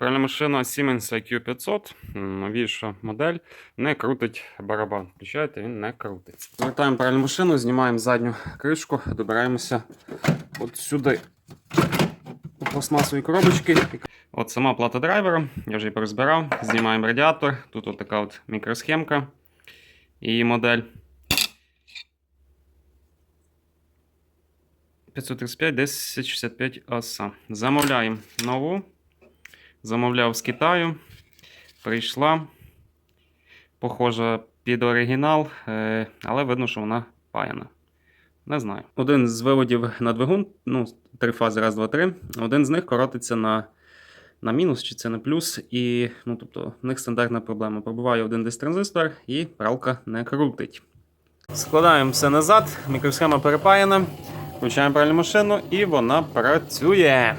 Пральна машина Siemens IQ500, м, новіша модель, не крутить барабан. Включаєте, він не крутиться. Звертаємо пральну машину, знімаємо задню кришку, добираємося от сюди. У пластмасові коробочки. От сама плата драйвера, я вже її порозбирав. Знімаємо радіатор. Тут от така от мікросхемка і модель. 535 1065 оса. Замовляємо нову. Замовляв з Китаю. Прийшла. Похожа під оригінал, е, але видно, що вона паяна. Не знаю. Один з виводів на двигун, ну, три фази, раз, два, три. Один з них коротиться на, на мінус, чи це на плюс. І, ну, тобто, в них стандартна проблема. Пробиває один десь транзистор і пралка не крутить. Складаємо все назад, мікросхема перепаяна. Включаємо пральну машину і вона працює.